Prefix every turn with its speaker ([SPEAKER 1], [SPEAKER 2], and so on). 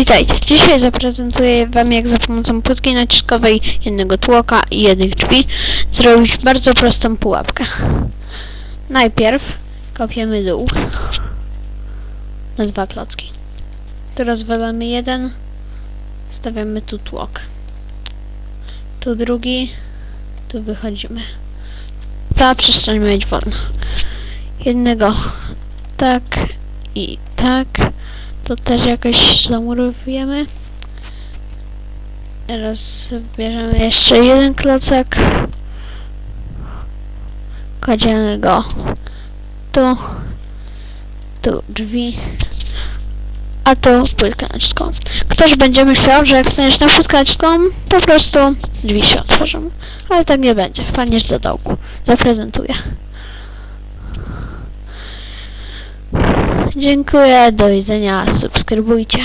[SPEAKER 1] Witajcie. Dzisiaj zaprezentuję Wam, jak za pomocą płytki naciskowej, jednego tłoka i jednych drzwi zrobić bardzo prostą pułapkę. Najpierw kopiemy dół na dwa klocki. Tu rozwalamy jeden, stawiamy tu tłok. Tu drugi, tu wychodzimy. Ta przestrzeń ma być wolna. Jednego tak i tak. To też jakoś zamurowujemy. Teraz bierzemy jeszcze jeden klocek. Kładziemy go tu. Tu drzwi. A tu płytkę naciskową. Ktoś będzie myślał, że jak staniesz na płytkę naciskową, po prostu drzwi się otworzą. Ale tak nie będzie. Paniesz do dołku. Zaprezentuję. Dziękuję, do widzenia, subskrybujcie.